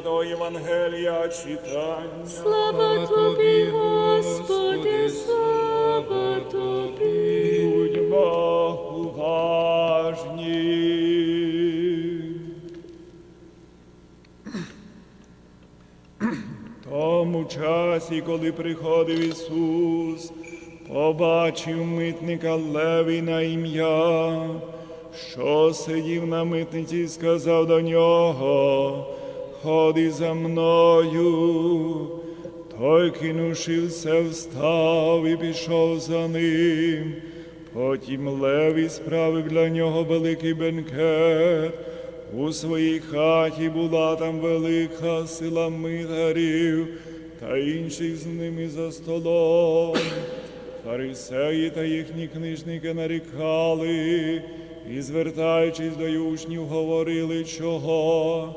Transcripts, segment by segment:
Святого Євангелія читання. Слава тобі, Господи, слава тобі. Будьмо уважні. Тому часі, коли приходив Ісус, побачив митника Леві на ім'я, що сидів на митниці, і сказав до нього, ходи за мною. Той, кинувши все, встав і пішов за ним. Потім Леві справив для нього великий бенкет. У своїй хаті була там велика сила митарів та інших з ними за столом. Фарисеї та їхні книжники нарікали і, звертаючись до учнів, говорили, чого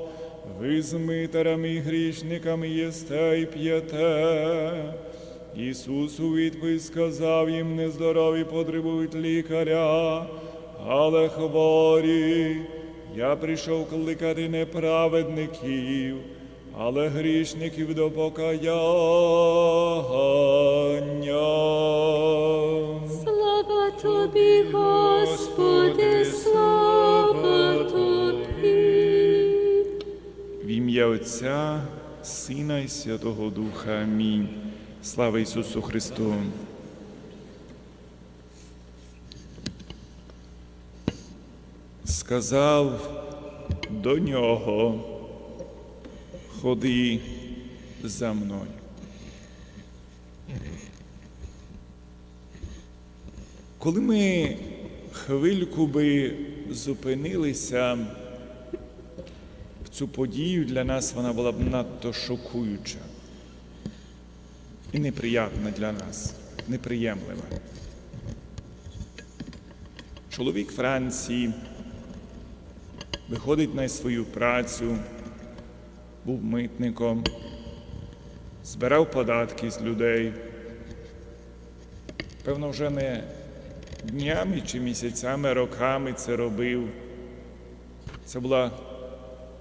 ви з митарами і грішниками єсте і п'єте. Ісус у відповідь сказав їм, нездорові потребують лікаря, але хворі. Я прийшов кликати не праведників, але грішників до покаяння. Отця, Сина і Святого Духа. Амінь. Слава Ісусу Христу. Сказав до нього, ходи за мною. Коли ми хвильку би зупинилися цю подію, для нас вона була б надто шокуюча і неприятна для нас, неприємлива. Чоловік Франції виходить на свою працю, був митником, збирав податки з людей. Певно, вже не днями чи місяцями, роками це робив. Це була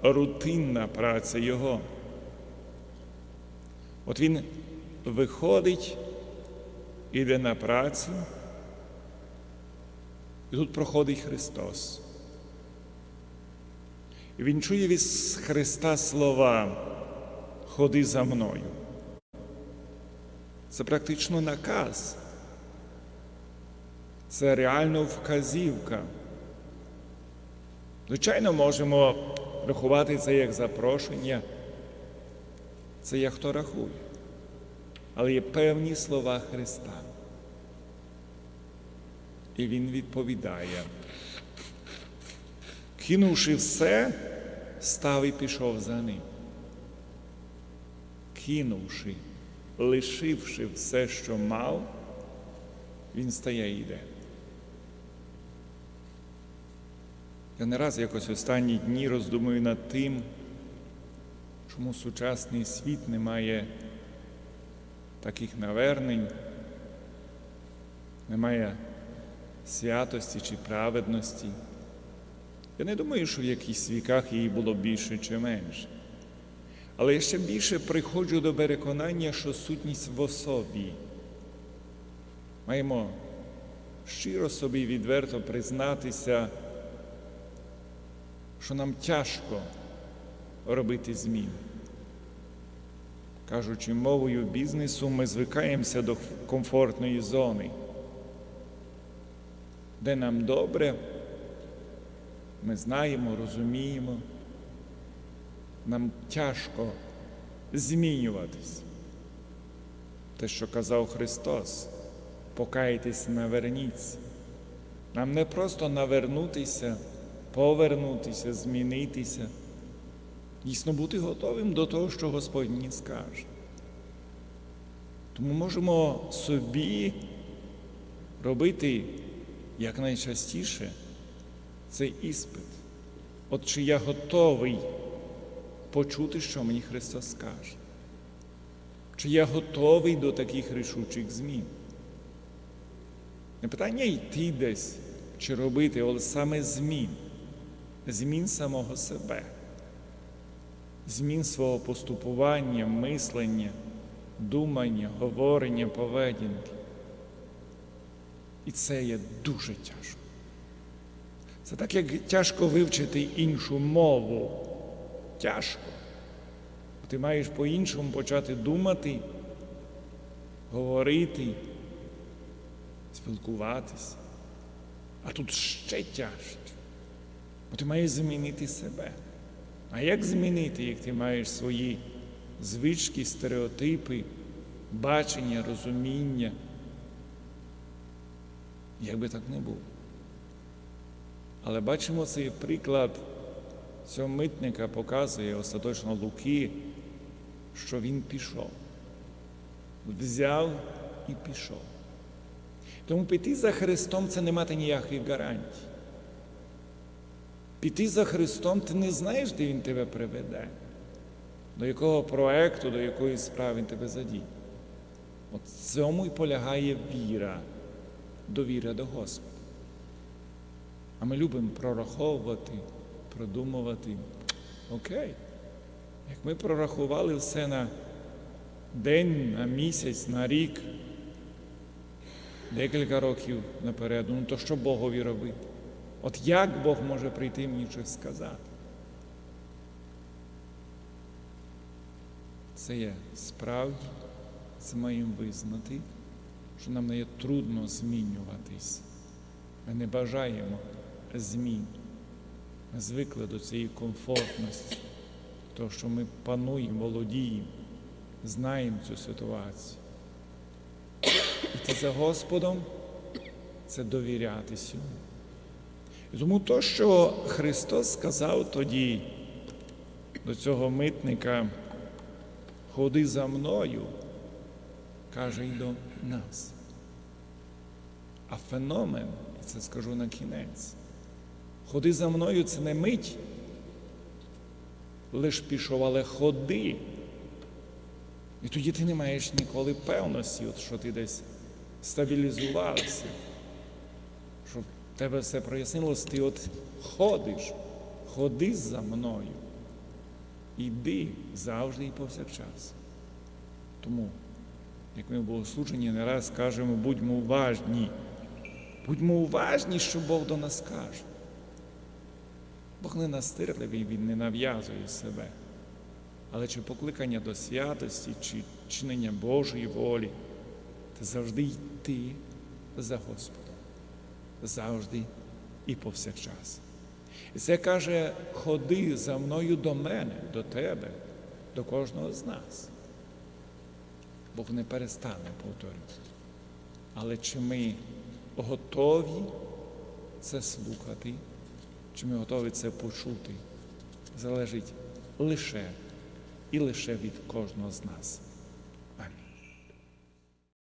рутинна праця його. От він виходить, іде на працю, і тут проходить Христос. І він чує від Христа слова Ходи за мною. Це практично наказ. Це реально вказівка. Звичайно, можемо рахувати це як запрошення, це як хто рахує. Але є певні слова Христа. І Він відповідає. Кинувши все, став і пішов за ним. Кинувши, лишивши все, що мав, він стає і йде. Я не раз якось останні дні роздумую над тим, чому сучасний світ не має таких навернень, немає святості чи праведності. Я не думаю, що в якихось віках її було більше чи менше. Але я ще більше приходжу до переконання, що сутність в особі. Маємо щиро собі відверто признатися, що нам тяжко робити змін. Кажучи мовою бізнесу, ми звикаємося до комфортної зони, де нам добре, ми знаємо, розуміємо, нам тяжко змінюватись. Те, що казав Христос, покайтесь, наверніться. Нам не просто навернутися, повернутися, змінитися, дійсно бути готовим до того, що Господь мені скаже. Тому можемо собі робити якнайчастіше цей іспит. От чи я готовий почути, що мені Христос скаже? Чи я готовий до таких рішучих змін? Не питання йти десь чи робити, але саме змін, змін самого себе. змін свого поступування, мислення, думання, говорення, поведінки. І це є дуже тяжко. Це так, як тяжко вивчити іншу мову. Тяжко. Ти маєш по-іншому почати думати, говорити, спілкуватися. А тут ще тяжче. Бо ти маєш змінити себе. А як змінити, як ти маєш свої звички, стереотипи, бачення, розуміння? Як би так не було. Але бачимо цей приклад цього митника показує остаточно Луки, що він пішов. Взяв і пішов. Тому піти за Христом це не мати ніяких гарантій. Піти за Христом ти не знаєш, де Він тебе приведе, до якого проекту, до якої справи Він тебе задіє. От в цьому і полягає віра, довіра до Господа. А ми любимо прораховувати, продумувати. Окей. Як ми прорахували все на день, на місяць, на рік, декілька років наперед, ну то що Богові робити? От як Бог може прийти мені щось сказати? Це є справді, це маємо визнати, що нам не є трудно змінюватись. Ми не бажаємо змін. Ми звикли до цієї комфортності, того, що ми пануємо, володіємо, знаємо цю ситуацію. Іти за Господом це довірятись йому. Тому то, що Христос сказав тоді до цього митника, ходи за мною, каже й до нас. А феномен, і це скажу на кінець, ходи за мною це не мить, лиш пішов, але ходи. І тоді ти не маєш ніколи певності, от що ти десь стабілізувався, тебе все прояснилось, ти от ходиш, ходи за мною. Іди завжди і повсякчас. Тому, як ми в богослуженні не раз кажемо, будьмо уважні. Будьмо уважні, що Бог до нас каже. Бог не настирливий, Він не нав'язує себе. Але чи покликання до святості, чи чинення Божої волі, це завжди йти за Господом. Завжди і повсякчас. І це каже, ходи за мною до мене, до тебе, до кожного з нас. Бог не перестане повторювати. Але чи ми готові це слухати, чи ми готові це почути, залежить лише і лише від кожного з нас.